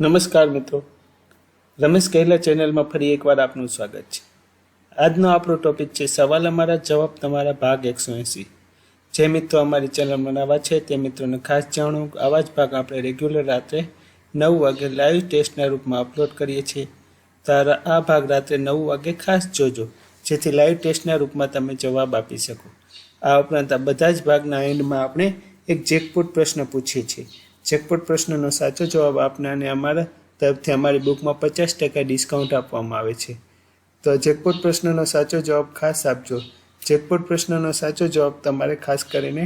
નમસ્કાર મિત્રો. રમેશ કહેલા ચેનલમાં ફરી એકવાર આપનું સ્વાગત છે. આજનો આપણો ટોપિક છે, સવાલ અમારા, જવાબ તમારા, ભાગ એકસો એંસી જે મિત્રો અમારી ચેનલમાં નવા છે, તે મિત્રોને ખાસ જાણવું આવા જ ભાગ આપણે રેગ્યુલર રાત્રે નવ વાગે લાઈવ ટેસ્ટના રૂપમાં અપલોડ કરીએ છીએ. તારા આ ભાગ રાત્રે નવ વાગે ખાસ જોજો, જેથી લાઈવ ટેસ્ટના રૂપમાં તમે જવાબ આપી શકો. આ ઉપરાંત આ બધા જ ભાગના એન્ડમાં આપણે એક જેકપોટ પ્રશ્ન પૂછીએ છીએ. જેકપોટ પ્રશ્નનો સાચો જવાબ આપનારને અમારા તરફથી અમારી બુકમાં પચાસ ટકા ડિસ્કાઉન્ટ આપવામાં આવે છે. તો જેકપોટ પ્રશ્નનો સાચો જવાબ ખાસ આપજો. જેકપોટ પ્રશ્નનો સાચો જવાબ તમારે ખાસ કરીને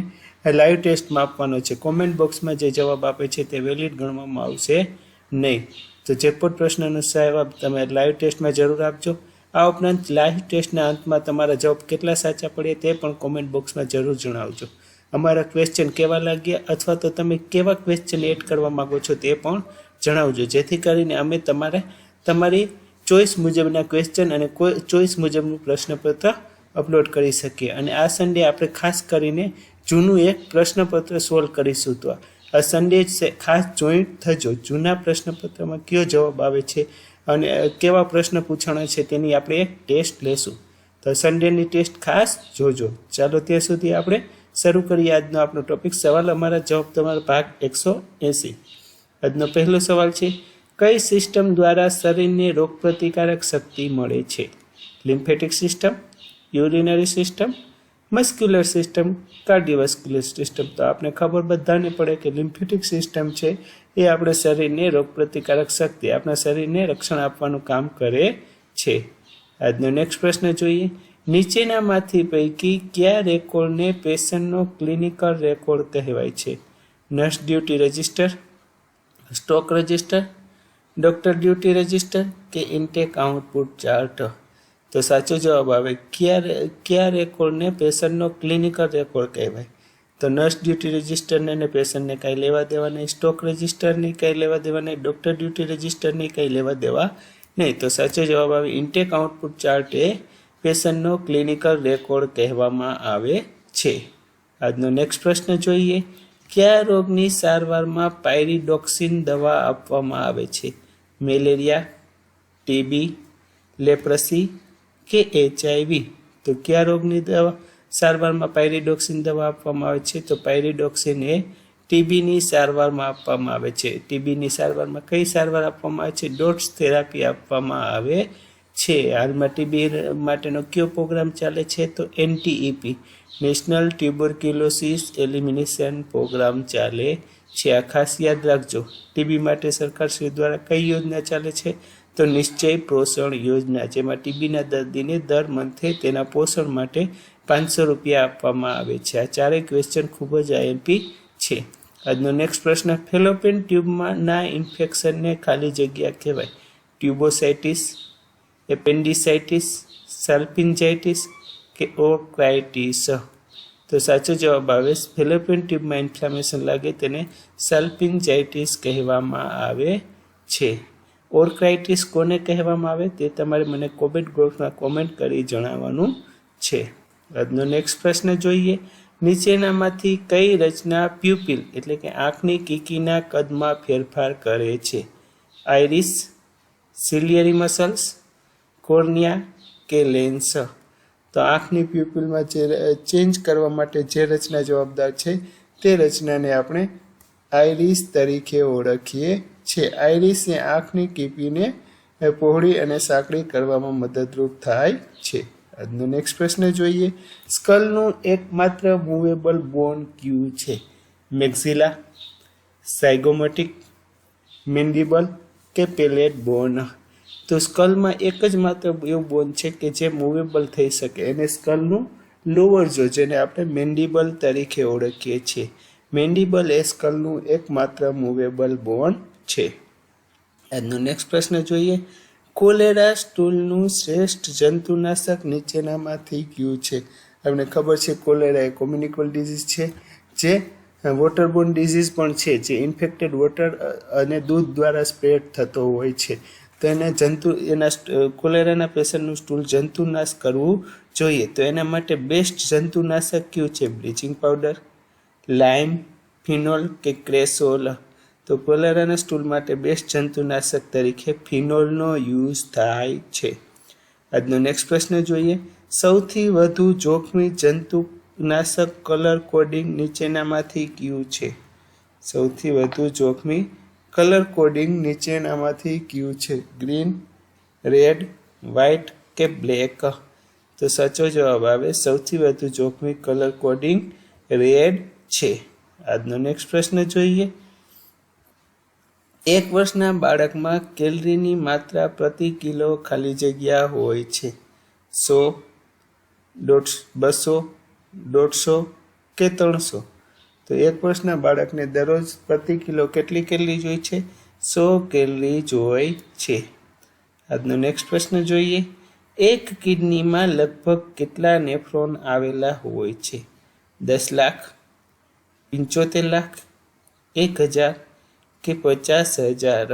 લાઈવ ટેસ્ટમાં આપવાનો છે. કોમેન્ટ બોક્સમાં જે જવાબ આપે છે તે વેલિડ ગણવામાં આવશે નહીં. તો જેકપોટ પ્રશ્નનો જવાબ તમે લાઈવ ટેસ્ટમાં જરૂર આપજો. આ ઉપરાંત લાઈવ ટેસ્ટના અંતમાં તમારા જવાબ કેટલા સાચા પડે તે પણ કોમેન્ટ બોક્સમાં જરૂર જણાવજો. અમારા ક્વેશ્ચન કેવા લાગ્યા? અથવા તો તમે કેવા ક્વેશ્ચન એડ કરવા માંગો છો તે પણ જણાવજો. જેથી કરીને અમે તમારે, તમારી ચોઈસ મુજબના ક્વેશ્ચન અને કોઈ ચોઈસ મુજબનું પ્રશ્નપત્ર અપલોડ કરી શકીએ. અને આ સન્ડે આપણે ખાસ કરીને જૂનું એક પ્રશ્નપત્ર સોલ્વ કરીશું તો. આ સન્ડે ખાસ જોઈન્ટ થજો. જૂના પ્રશ્નપત્રમાં કયો જવાબ આવે છે અને કેવા પ્રશ્ન પૂછાણા છે તેની આપણે એક ટેસ્ટ લેશું. તો સન્ડેની ટેસ્ટ ખાસ જોજો. ચાલો ત્યાં સુધી આપણે શરૂ કરીએ આજનો આપણો ટોપિક સવાલ અમારા જવાબ તમારો ભાગ એકસો એંસી. આજનો પહેલો સવાલ છે, કઈ સિસ્ટમ દ્વારા શરીરને રોગપ્રતિકારક શક્તિ મળે છે? Lymphatic system urinary system muscular system cardiovascular system તો આપણે ખબર બધાને પડે કે લિમ્ફેટિક સિસ્ટમ છે, એ આપણે શરીરને રોગપ્રતિકારક શક્તિ, આપણા શરીરને રક્ષણ આપવાનું કામ કરે છે. આજનો નેક્સ્ટ પ્રશ્ન જોઈએ નીચેનામાંથી પૈકી કયા રેકોર્ડને પેશન્ટનો ક્લિનિકલ રેકોર્ડ કહેવાય છે? Nurse duty register, stock register, doctor duty register કે ઇન્ટેક આઉટપુટ ચાર્ટ? તો સાચો જવાબ આવે, કયા કયા રેકોર્ડને પેશન્ટનો ક્લિનિકલ રેકોર્ડ કહેવાય? તો નર્સ ડ્યુટી રજિસ્ટરને અને પેશન્ટને કાંઈ લેવા દેવા નહીં, સ્ટોક રજિસ્ટરની કંઈ લેવા દેવા નહીં, ડૉક્ટર ડ્યુટી રજિસ્ટરની કંઈ લેવા દેવા નહીં. તો સાચો જવાબ આવે, ઇન્ટેક આઉટપુટ ચાર્ટ એ પેશન્ટનો ક્લિનિકલ રેકોર્ડ કહેવામાં આવે છે. આજનો નેક્સ્ટ પ્રશ્ન જોઈએ. કયા રોગની સારવારમાં પાયરીડોક્સિન દવા આપવામાં આવે છે? મેલેરિયા, ટીબી, લેપ્રસી કે એચઆઈવી? તો કયા રોગની દવા સારવારમાં પાયરીડોક્સિન દવા આપવામાં આવે છે? તો પાયરીડોક્સિન એ ટીબીની સારવારમાં આપવામાં આવે છે. ટીબીની સારવારમાં કઈ સારવાર આપવામાં આવે છે? ડોટ્સ થેરાપી આપવામાં આવે છે. હાલમાં ટીબી માટેનો કયો પ્રોગ્રામ ચાલે છે તો NTEP national tuberculosis elimination programme ચાલે છે. આ ખાસ યાદ રાખજો. ટીબી માટે સરકારશ્રી દ્વારા કઈ યોજના ચાલે છે? તો નિશ્ચય પોષણ યોજના, જેમાં ટીબીના દર્દીને દર મંથે તેના પોષણ માટે પાંચસો રૂપિયા આપવામાં આવે છે. આ ચારેય ક્વેશ્ચન ખૂબ જ આઈએમપી છે. આજનો નેક્સ્ટ પ્રશ્ન, ફેલોપિન ટ્યુબમાં ના ઇન્ફેક્શનને ખાલી જગ્યા કહેવાય. ટ્યુબોસાઇટિસ એપેન્ડિસાઇટિસ સલ્પિન્જાઇટિસ કે ઓક્રાઇટિસ તો સાચો જવાબ આવે ફેલોપિયન ટ્યુબમાં ઇન્ફ્લામેશન લાગે તેને સલ્પિન્જાઇટિસ કહેવામાં આવે છે. ઓર્ક્રાઇટિસ કોને કહેવામાં આવે? તે તમારે મને કોમેન્ટ બોક્સમાં કોમેન્ટ કરી જણાવવાનું છે. આજનો નેક્સ્ટ પ્રશ્ન જોઈએ. નીચેનામાંથી કઈ રચના પ્યુપિલ એટલે કે આંખની કીકીના કદમાં ફેરફાર કરે છે? આઈરિસ સિલિયરી મસલ્સ કોર્નિયા કે લેન્સ. તો આંખની પ્યુપિલમાં જે ચેન્જ કરવા માટે જે રચના જવાબદાર છે તે રચનાને આપણે આઈરિસ તરીકે ઓળખીએ છીએ. આઈરિસ એ આંખની કીપીને પહોળી અને સાંકડી કરવામાં મદદરૂપ થાય છે. આજનો નેક્સ્ટ પ્રશ્ન જોઈએ. સ્કલનું એકમાત્ર મૂવેબલ બોન ક્યુ છે? મેક્ઝિલા સાયગોમેટિક મેન્ડિબલ કે પેલેટ બોન તો સ્કલમાં એક જ માત્ર એવું બોન છે કે જે મૂવેબલ થઈ શકે. એને સ્કલનું લોવર જો જેને આપણે મેન્ડિબલ તરીકે ઓળખીએ છીએ. મેન્ડિબલ એ સ્કલનું એકમાત્ર મૂવેબલ બોન છે. આજનો નેક્સ્ટ પ્રશ્ન જોઈએ. કોલેરા સ્ટૂલનું શ્રેષ્ઠ જંતુનાશક નીચેનામાંથી કયું છે? તમને ખબર છે, કોલેરા એ કોમ્યુનિકલ ડિઝીઝ છે, જે વોટરબોર્ન ડિઝીઝ પણ છે, જે ઇન્ફેક્ટેડ વોટર અને દૂધ દ્વારા સ્પ્રેડ થતો હોય છે. તો એને જંતુ એના કોલેરાના પેશન્ટનું સ્ટૂલ જંતુનાશ કરવું જોઈએ. તો એના માટે બેસ્ટ જંતુનાશક કયું છે? બ્લીચિંગ પાવડર લાઇમ ફિનોલ કે ક્રેસોલ? તો કોલેરાના સ્ટૂલ માટે બેસ્ટ જંતુનાશક તરીકે ફિનોલનો યુઝ થાય છે. આજનો નેક્સ્ટ પ્રશ્ન જોઈએ. સૌથી વધુ જોખમી જંતુનાશક કલર કોડિંગ નીચેનામાંથી કયું છે? સૌથી વધુ જોખમી કલર કોડિંગ નીચેનામાંથી કયું છે. ગ્રીન રેડ વ્હાઇટ કે બ્લેક તો સાચો જવાબ આવે, સૌથી વધુ જોખમી કલર કોડિંગ રેડ છે. આજનો નેક્સ્ટ પ્રશ્ન જોઈએ. એક વર્ષના બાળકમાં કેલરીની માત્રા પ્રતિ કિલો ખાલી જગ્યા હોય છે. સો દોઢ બસો દોઢસો કે ત્રણસો? તો એક વર્ષના બાળકને દરરોજ પ્રતિ કિલો કેટલી કેલરી જોઈએ છે? સો કેલરી જોઈ છે. આજનો નેક્સ્ટ પ્રશ્ન જોઈએ. એક કિડનીમાં લગભગ કેટલા નેફ્રોન આવેલા હોય છે? દસ લાખ, પંચોતેર લાખ, એક હજાર કે પચાસ હજાર?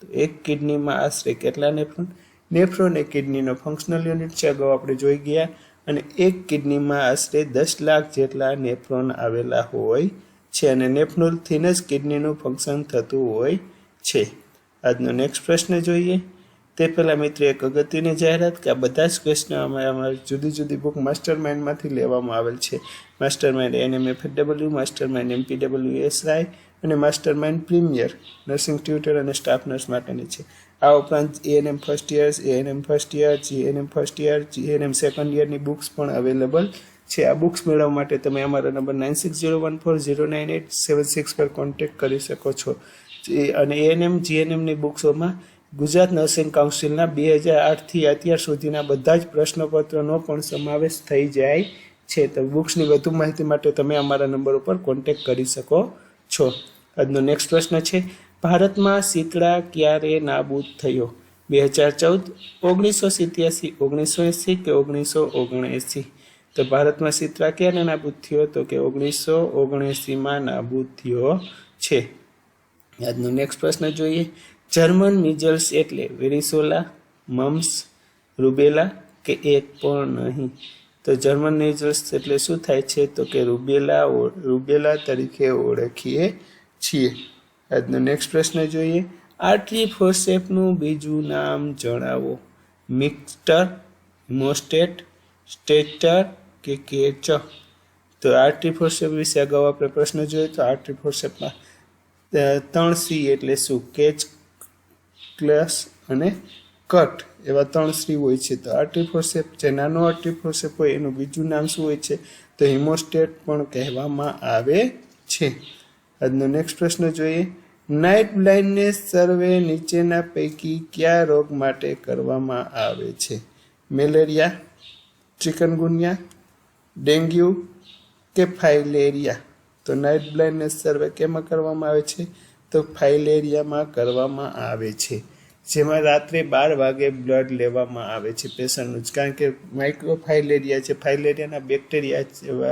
તો એક કિડનીમાં આશરે કેટલા નેફ્રોન? નેફ્રોન એ કિડનીનો ફંક્શનલ યુનિટ છે. અગાઉ આપણે જોઈ ગયા. અને એક કિડનીમાં આશરે દસ લાખ જેટલા નેફ્રોન આવેલા હોય છે અને નેફ્રોનથી જ કિડનીનું ફંક્શન થતું હોય છે. આજનો નેક્સ્ટ પ્રશ્ન જોઈએ. તે પહેલાં મિત્રો એક અગત્યની જાહેરાત કે આ બધા જ ક્વેશ્ચન અમે અમારી જુદી જુદી બુક માસ્ટર માઇન્ડમાંથી લેવામાં આવેલ છે. Master mind NM F W master mind MP W SI અને master mind premier nursing tutor અને સ્ટાફ નર્સ માટેની છે. આ ઉપરાંત ANM first year ANM first year GNM first year GNM second યરની books પણ અવેલેબલ છે. આ બુક્સ મેળવવા માટે તમે અમારા number nine six zero one four zero nine eight seven six પર કોન્ટેક્ટ કરી શકો છો. અને એએનએમ જીએનએમની બુક્સોમાં ગુજરાત નર્સિંગ કાઉન્સિલના બે હજાર આઠથી અત્યાર સુધીના બધા જ પ્રશ્નપત્રોનો પણ સમાવેશ થઈ જાય છે. તો બુક્સની વધુ માહિતી માટે તમે અમારા નંબર ઉપર કોન્ટેક્ટ કરી શકો છો. આજનો નેક્સ્ટ પ્રશ્ન છે ભારતમાં શીતળા ક્યારે નાબૂદ થયો? બે હજાર ચૌદ, ઓગણીસો સિત્યાસી, ઓગણીસો એંસી કે ઓગણીસો ઓગણએંસી? તો ભારતમાં શીતળા ક્યારે નાબૂદ થયો? તો કે ઓગણીસો ઓગણએંસીમાં નાબૂદ થયો છે. આજનો નેક્સ્ટ પ્રશ્ન જોઈએ. જર્મન મિઝલ્સ એટલે વેરિસોલા મમ્સ, રૂબેલા કે એક પણ નહીં? તો જર્મન મિઝલ્સ એટલે શું થાય છે? તો કે રૂબેલા રૂબેલા તરીકે ઓળખીએ છીએ. આજનો નેક્સ્ટ પ્રશ્ન જોઈએ. આર્ટરી ફોર્સેપનું બીજું નામ જણાવો. મિક્સ્ટર મોસ્ટેટ સ્ટેટર કે કેચ? તો આર્ટરી ફોર્સેપ વિશે અગાઉ આપણે પ્રશ્ન જોયો તો આર્ટરી ફોર્સેપમાં ત્રણ સી એટલે શું? કેચ, ક્લસ અને કટ એવા ત્રણ શ્રી હોય છે. તો આર્ટિફોસેપ જે નાનો આર્ટિફોસેપ હોય એનું બીજું નામ શું હોય છે? તો હિમોસ્ટેટ પણ કહેવામાં આવે છે. આજનો નેક્સ્ટ પ્રશ્ન જોઈએ. નાઇટ બ્લાઇન્ડનેસ સર્વે નીચેના પૈકી કયા રોગ માટે કરવામાં આવે છે? મેલેરિયા, ચિકનગુનિયા, ડેન્ગ્યુ કે ફાઇલેરિયા? તો નાઇટ બ્લાઇન્ડનેસ સર્વે કેમાં કરવામાં આવે છે? તો ફાઇલેરિયામાં કરવામાં આવે છે. જેમાં રાત્રે બાર વાગે બ્લડ લેવામાં આવે છે પેશન્ટનું. જ કારણ કે માઇક્રો ફાઇલેરિયા છે. ફાઇલેરિયાના બેક્ટેરિયા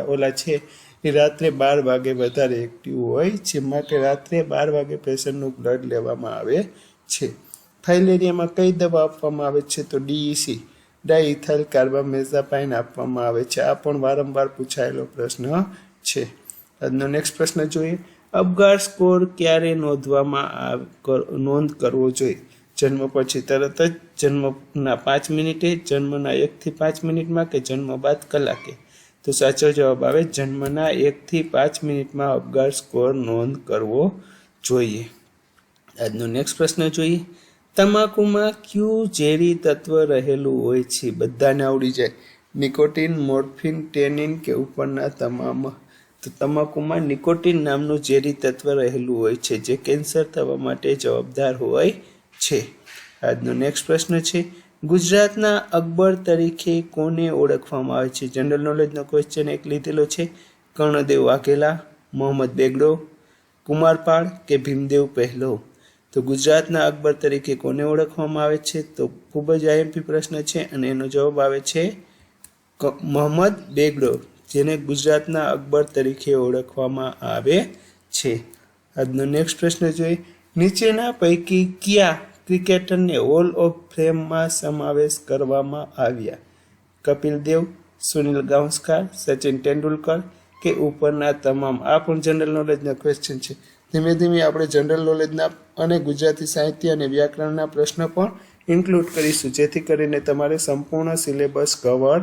ઓલા છે. એ રાત્રે બાર વાગે વધારે એક્ટિવ હોય છે માટે રાત્રે બાર વાગે પેશન્ટનું બ્લડ લેવામાં આવે છે. ફાઇલેરિયામાં કઈ દવા આપવામાં આવે છે? તો ડીઈસી ડાઇથાઇલ કાર્બામેઝાપાઇન આપવામાં આવે છે. આ પણ વારંવાર પૂછાયેલો પ્રશ્ન છે. આજનો નેક્સ્ટ પ્રશ્ન જોઈએ. અપગાર સ્કોર ક્યારે નોંધવામાં નોંધ કરવો જોઈએ? જન્મ પછી તરત જ જન્મના પાંચ મિનિટે, જન્મના એકથી પાંચ મિનિટમાં કે જન્મ બાદ કલાકે? તો સાચો જવાબ આવે, જન્મના એકથી પાંચ મિનિટમાં અપગાર સ્કોર નોંધ કરવો જોઈએ. આજનો નેક્સ્ટ પ્રશ્ન જોઈએ. તમાકુમાં ક્યુ ઝેરી તત્વ રહેલું હોય છે? બધાને આવડી જાય. નિકોટિન, મોર્ફિન, ટેનિન કે ઉપરના તમામ. તો તમાકુમાં નિકોટિન નામનું ઝેરી તત્વ રહેલું હોય છે, જે કેન્સર થવા માટે જવાબદાર હોય છે. આજનો નેક્સ્ટ પ્રશ્ન છે. ગુજરાતના અકબર તરીકે કોને ઓળખવામાં આવે છે? જનરલ નોલેજનો ક્વેશ્ચન એક લીધેલો છે. કર્ણદેવ વાઘેલા, મોહમ્મદ બેગડો કુમારપાળ કે ભીમદેવ પહેલો? તો ગુજરાતના અકબર તરીકે કોને ઓળખવામાં આવે છે? તો ખૂબ જ આઈએમપી પ્રશ્ન છે અને એનો જવાબ આવે છે મોહમ્મદ બેગડો, જેને ગુજરાતના અકબર તરીકે ઓળખવામાં આવે છે. આજનો નેક્સ્ટ પ્રશ્ન જોઈએ. નીચેના પૈકી કયા ક્રિકેટરને હોલ ઓફ ફેમમાં સમાવેશ કરવામાં આવ્યા. કપિલ દેવ, સુનિલ ગાવસ્કર, સચિન તેંડુલકર કે ઉપરના તમામ. આ પણ જનરલ નોલેજના ક્વેશ્ચન છે. ધીમે ધીમે આપણે જનરલ નોલેજના અને ગુજરાતી સાહિત્ય અને વ્યાકરણના પ્રશ્નો પણ ઇન્ક્લુડ કરીશું, જેથી કરીને તમારે સંપૂર્ણ સિલેબસ કવર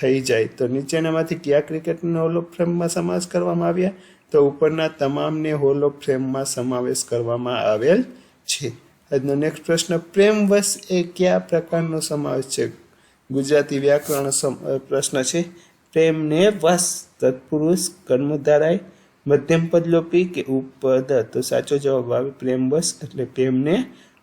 થઈ જાય. તો નીચેનામાંથી કયા ક્રિકેટને ઓફ ફ્રેમમાં સમાવેશ કરવામાં આવ્યા? તો ઉપરના તમામને હોલ ઓફ ફ્રેમમાં સમાવેશ કરવામાં આવેલ છે. આજનો નેક્સ્ટ પ્રશ્ન પ્રેમવશ એ કયા પ્રકારનો સમાવેશ છે? ગુજરાતી વ્યાકરણ પ્રશ્ન છે, પ્રેમને વશ તત્પુરુષ કર્મધારાય મધ્યમ પદ લોપી કે ઉપપદ? તો સાચો જવાબ આવે પ્રેમ વશ એટલે પ્રેમને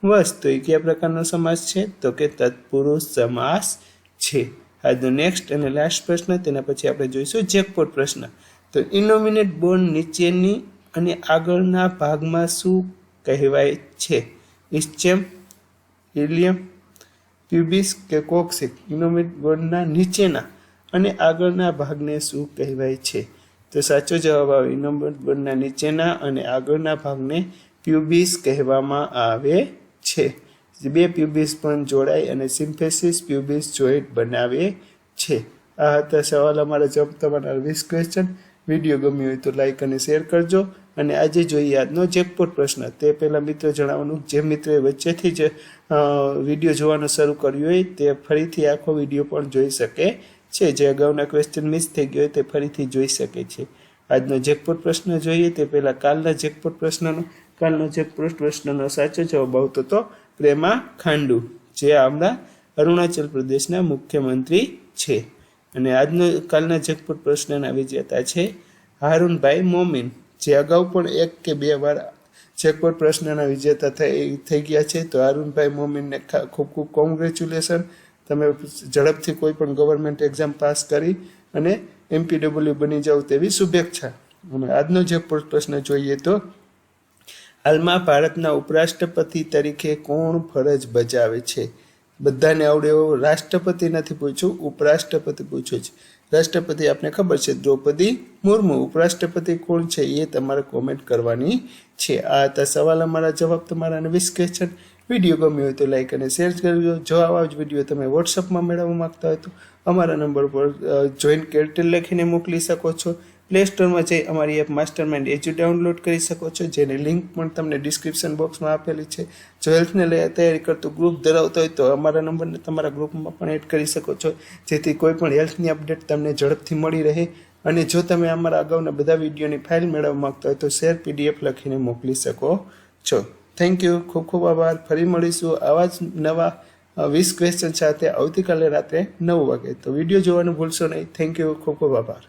વશ. તો એ કયા પ્રકારનો સમાસ છે? તો કે તત્પુરુષ સમાસ છે. આજનો નેક્સ્ટ અને લાસ્ટ પ્રશ્ન, તેના પછી આપણે જોઈશું જેકપોટ પ્રશ્ન. તો ઇનોમિનેટ બોન્ડ નીચેની અને આગળના ભાગમાં શું કહેવાય છે? ઇસ્ચેમ ઇલિયમ પ્યુબિસ કે કોક્સિક ઇનોમિટ ગોળના નીચેના અને આગળના ભાગને શું કહેવાય છે? તો સાચો જવાબ આવે ઇનોમિટ ગોળના નીચેના અને આગળના ભાગને પ્યુબિસ કહેવામાં આવે છે. બે પ્યુબિસ પણ જોડાય અને સિમ્ફેસિસ પ્યુબિસ જોઈન્ટ બનાવે છે. આ હતા સવાલ અમારા જવાબ તમારા વીસ ક્વેશ્ચન વીડિયો ગમ્યો હોય તો લાઈક અને શેર કરજો. અને આજે જોઈએ આજનો જેકપોટ પ્રશ્ન, તે પહેલાં મિત્રો જણાવવાનું, જે મિત્રોએ વચ્ચેથી જ વીડિયો જોવાનું શરૂ કર્યું હોય, તે ફરીથી આખો વીડિયો પણ જોઈ શકે છે. જે અગાઉના ક્વેશ્ચન મિસ થઈ ગયો હોય, તે ફરીથી જોઈ શકે છે. આજનો જેકપોટ પ્રશ્ન જોઈએ, તે પહેલાં કાલના જેકપોટ પ્રશ્નનો, કાલનો જેકપોટ પ્રશ્નનો સાચો જવાબ આવતો હતો પ્રેમા ખાંડુ, જે આપણા અરુણાચલ પ્રદેશના મુખ્યમંત્રી છે. અને આજનો, કાલના જેકપોટ પ્રશ્નના વિજેતા છે, હારુનભાઈ મોમીન. જે અગાઉ પણ એક કે બે વાર જેકપોટ પ્રશ્નના વિજેતા થઈ થઈ ગયા છે, તો અરુણભાઈ મોમીનને ખૂબ ખૂબ કોંગ્રેચ્યુલેશન તમે ઝડપથી કોઈ પણ ગવર્મેન્ટ એક્ઝામ પાસ કરી અને એમપીડબ્લ્યુ બની જાવ તેવી શુભેચ્છા. અને આજનો જે પ્રશ્ન જોઈએ તો, હાલમાં ભારતના ઉપરાષ્ટ્રપતિ તરીકે કોણ ફરજ બજાવે છે? બધાને આવડે એવો રાષ્ટ્રપતિ નથી પૂછ્યું, ઉપરાષ્ટ્રપતિ પૂછ્યું છે. રાષ્ટ્રપતિ આપને ખબર છે, દ્રૌપદી મુર્મુ. ઉપરાષ્ટ્રપતિ કોણ છે એ તમારે કોમેન્ટ કરવાની છે. આ હતા સવાલ અમારા જવાબ તમારા વીસ ક્વેશ્ચન વીડિયો ગમ્યો હોય તો લાઈક અને શેર કરજો. જો આવા જ વીડિયો તમે વોટ્સઅપમાં મેળવવા માગતા હોય તો અમારા નંબર પર જોઈન કેરટેલ લખીને મોકલી શકો છો. પ્લે સ્ટોરમાં જઈ અમારી app master mind edu download કરી શકો છો, જેની લિંક પણ તમને ડિસ્ક્રિપ્શન બોક્સમાં આપેલી છે. જો હેલ્થને લઈ તૈયારી કરતું ગ્રુપ ધરાવતો હોય તો અમારા નંબરને તમારા ગ્રુપમાં પણ એડ કરી શકો છો, જેથી કોઈ પણ હેલ્થની અપડેટ તમને ઝડપથી મળી રહે. અને જો તમે અમારા અગાઉના બધા વિડીયોની ફાઇલ મેળવવા માગતા હોય તો શેર પીડીએફ લખીને મોકલી શકો છો. થેન્ક યુ ખૂબ ખૂબ આભાર. ફરી મળીશું આવા જ નવા વીસ ક્વેશ્ચન સાથે. આવતીકાલે રાત્રે નવ વાગે. તો વીડિયો જોવાનું ભૂલશો નહીં. થેન્ક યુ ખૂબ ખૂબ આભાર.